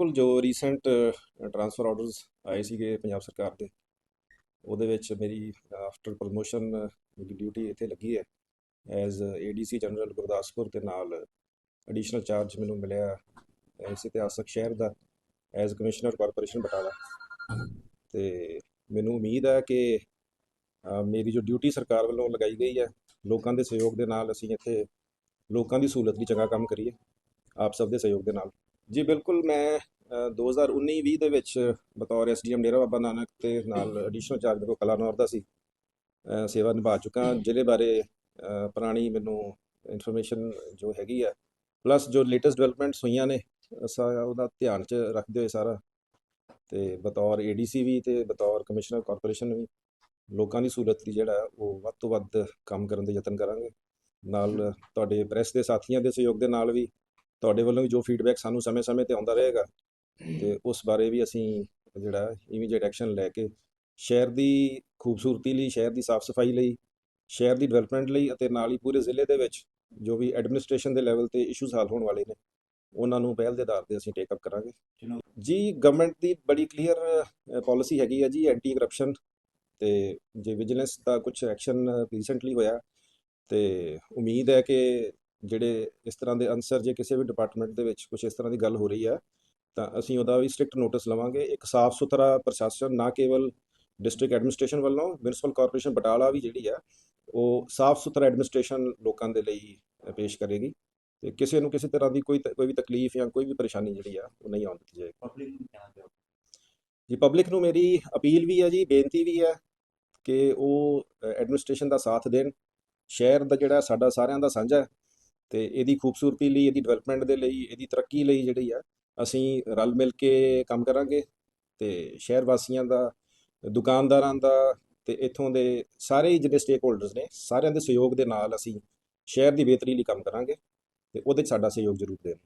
ਬਿਲਕੁਲ ਜੋ recent transfer orders ਆਏ ਸੀਗੇ ਪੰਜਾਬ ਸਰਕਾਰ ਦੇ, ਉਹਦੇ ਵਿੱਚ ਮੇਰੀ ਆਫਟਰ ਪ੍ਰੋਮੋਸ਼ਨ ਮੇਰੀ ਡਿਊਟੀ ਇੱਥੇ ਲੱਗੀ ਹੈ। ਐਜ਼ ਏਡੀਸੀ ਜਨਰਲ ਗੁਰਦਾਸਪੁਰ ਦੇ ਨਾਲ ਐਡੀਸ਼ਨਲ ਚਾਰਜ ਮੈਨੂੰ ਮਿਲਿਆ ਇਸ ਇਤਿਹਾਸਕ ਸ਼ਹਿਰ ਦਾ ਐਜ਼ ਕਮਿਸ਼ਨਰ ਕਾਰਪੋਰੇਸ਼ਨ ਬਟਾਲਾ। ਤੇ ਮੈਨੂੰ ਉਮੀਦ ਹੈ ਕਿ ਮੇਰੀ ਜੋ ਡਿਊਟੀ ਸਰਕਾਰ ਵੱਲੋਂ ਲਗਾਈ ਗਈ ਹੈ, ਲੋਕਾਂ ਦੇ ਸਹਿਯੋਗ ਦੇ ਨਾਲ ਅਸੀਂ ਇੱਥੇ ਲੋਕਾਂ ਦੀ ਸਹੂਲਤ ਲਈ ਚੰਗਾ ਕੰਮ ਕਰੀਏ। ਆਪ ਸਭ ਦੇ ਸਹਿਯੋਗ ਦੇ ਨਾਲ। ਜੀ, ਬਿਲਕੁਲ ਮੈਂ 2019-20 ਦੇ ਵਿੱਚ ਬਤੌਰ ਐਸਡੀਐਮ ਡੇਰਾ ਬਾਬਾ ਨਾਨਕ ਤੇ ਨਾਲ ਐਡੀਸ਼ਨਲ ਚਾਰਜ ਕੋ ਕਲਾਨੌਰ ਦਾ ਸੀ। ਸੇਵਾ ਨਿਭਾ ਚੁੱਕਾ। ਜ਼ਿਲ੍ਹੇ ਬਾਰੇ ਪੁਰਾਣੀ ਮੈਨੂੰ ਇਨਫੋਰਮੇਸ਼ਨ ਜੋ ਹੈਗੀ ਆ ਪਲੱਸ ਜੋ ਲੇਟੈਸਟ ਡਿਵੈਲਪਮੈਂਟਸ ਹੋਈਆਂ ਨੇ ਸਾਰਾ ਉਹਦਾ ਧਿਆਨ ਚ ਰੱਖਦੇ ਹੋਏ ਸਾਰਾ। ਤੇ ਬਤੌਰ ਏਡੀਸੀ ਵੀ ਤੇ ਬਤੌਰ ਕਮਿਸ਼ਨਰ ਕਾਰਪੋਰੇਸ਼ਨ ਵੀ, ਲੋਕਾਂ ਦੀ ਸਹੂਲਤ ਲਈ ਜਿਹੜਾ ਉਹ ਵੱਧ ਤੋਂ ਵੱਧ ਕੰਮ ਕਰਨ ਦੇ ਯਤਨ ਕਰਾਂਗੇ। ਨਾਲ ਤੁਹਾਡੇ ਪ੍ਰੈਸ ਦੇ ਸਾਥੀਆਂ ਦੇ ਸਹਿਯੋਗ ਦੇ ਨਾਲ ਵੀ ਤੁਹਾਡੇ ਵੱਲੋਂ ਵੀ ਜੋ ਫੀਡਬੈਕ ਸਾਨੂੰ ਸਮੇਂ-ਸਮੇਂ ਤੇ ਆਉਂਦਾ ਰਹੇਗਾ ਤੇ ਉਸ ਬਾਰੇ ਵੀ ਅਸੀਂ ਜਿਹੜਾ ਇਮੀਡੀਏਟ ਐਕਸ਼ਨ ਲੈ ਕੇ ਸ਼ਹਿਰ ਦੀ ਖੂਬਸੂਰਤੀ ਲਈ, ਸ਼ਹਿਰ ਦੀ ਸਾਫ਼ ਸਫ਼ਾਈ ਲਈ, ਸ਼ਹਿਰ ਦੀ ਡਿਵੈਲਪਮੈਂਟ ਲਈ ਅਤੇ ਨਾਲ ਹੀ ਪੂਰੇ ਜ਼ਿਲ੍ਹੇ ਦੇ ਵਿੱਚ ਜੋ ਵੀ ਐਡਮਿਨਿਸਟ੍ਰੇਸ਼ਨ ਦੇ ਲੈਵਲ ਤੇ ਇਸ਼ੂਜ਼ ਹੱਲ ਹੋਣ ਵਾਲੇ ਨੇ, ਉਹਨਾਂ ਨੂੰ ਪਹਿਲ ਦੇ ਆਧਾਰ ਤੇ ਅਸੀਂ ਟੇਕ ਅਪ ਕਰਾਂਗੇ। ਜੀ ਗਵਰਨਮੈਂਟ ਦੀ ਬੜੀ ਕਲੀਅਰ ਪਾਲਿਸੀ ਹੈਗੀ ਹੈ ਜੀ ਐਂਟੀ ਕਰਪਸ਼ਨ ਤੇ ਜੇ ਵਿਜੀਲੈਂਸ ਦਾ ਕੁਝ ਐਕਸ਼ਨ ਰੀਸੈਂਟਲੀ ਹੋਇਆ ਤੇ ਉਮੀਦ ਹੈ ਕਿ ਜਿਹੜੇ ਇਸ ਤਰ੍ਹਾਂ ਦੇ ਅਨਸਰ ਜੇ ਕਿਸੇ ਵੀ ਡਿਪਾਰਟਮੈਂਟ ਦੇ ਵਿੱਚ ਕੁਝ ਇਸ ਤਰ੍ਹਾਂ ਦੀ ਗੱਲ ਹੋ ਰਹੀ ਹੈ ਤਾਂ ਅਸੀਂ ਉਹਦਾ ਵੀ ਸਟ੍ਰਿਕਟ ਨੋਟਿਸ ਲਵਾਂਗੇ। ਇੱਕ ਸਾਫ਼ ਸੁਥਰਾ ਪ੍ਰਸ਼ਾਸਨ ਨਾ ਕੇਵਲ ਡਿਸਟ੍ਰਿਕਟ ਐਡਮਿਨਿਸਟ੍ਰੇਸ਼ਨ ਵੱਲੋਂ ਮਿਊਨਿਸਪਲ ਕਾਰਪੋਰੇਸ਼ਨ ਬਟਾਲਾ ਵੀ ਜਿਹੜੀ ਆ ਉਹ ਸਾਫ਼ ਸੁਥਰਾ ਐਡਮਿਨਿਸਟ੍ਰੇਸ਼ਨ ਲੋਕਾਂ ਦੇ ਲਈ ਪੇਸ਼ ਕਰੇਗੀ। ਤੇ ਕਿਸੇ ਨੂੰ ਕਿਸੇ ਤਰ੍ਹਾਂ ਦੀ ਕੋਈ ਕੋਈ ਵੀ ਤਕਲੀਫ ਜਾਂ ਕੋਈ ਵੀ ਪਰੇਸ਼ਾਨੀ ਜਿਹੜੀ ਆ ਉਹ ਨਹੀਂ ਆਉਣ ਦਿੱਤੀ ਜਾਏਗੀ। ਪਬਲਿਕ ਨੂੰ ਜੀ ਪਬਲਿਕ ਨੂੰ ਮੇਰੀ ਅਪੀਲ ਵੀ ਹੈ ਜੀ ਬੇਨਤੀ ਵੀ ਹੈ ਕਿ ਉਹ ਐਡਮਿਨਿਸਟ੍ਰੇਸ਼ਨ ਦਾ ਸਾਥ ਦੇਣ। ਸ਼ਹਿਰ ਦਾ ਜਿਹੜਾ ਸਾਡਾ ਸਾਰਿਆਂ ਦਾ ਸਾਂਝਾ ਤੇ ਇਹਦੀ ਖੂਬਸੂਰਤੀ ਲਈ ਇਹਦੀ ਡਿਵੈਲਪਮੈਂਟ ਦੇ ਲਈ ਇਹਦੀ ਤਰੱਕੀ ਲਈ ਜਿਹੜੀ ਆ ਅਸੀਂ ਰਲ ਮਿਲ ਕੇ ਕੰਮ ਕਰਾਂਗੇ ਤੇ ਸ਼ਹਿਰ ਵਾਸੀਆਂ ਦਾ, ਦੁਕਾਨਦਾਰਾਂ ਦਾ ਤੇ ਇੱਥੋਂ ਦੇ ਸਾਰੇ ਜਿਹੜੇ ਸਟੇਕ ਹੋਲਡਰਸ ਨੇ, ਸਾਰਿਆਂ ਦੇ ਸਹਿਯੋਗ ਦੇ ਨਾਲ ਅਸੀਂ ਸ਼ਹਿਰ ਦੀ ਬਿਹਤਰੀ ਲਈ ਕੰਮ ਕਰਾਂਗੇ ਤੇ ਉਹਦੇ 'ਚ ਸਾਡਾ ਸਹਿਯੋਗ ਜ਼ਰੂਰ ਦੇਣ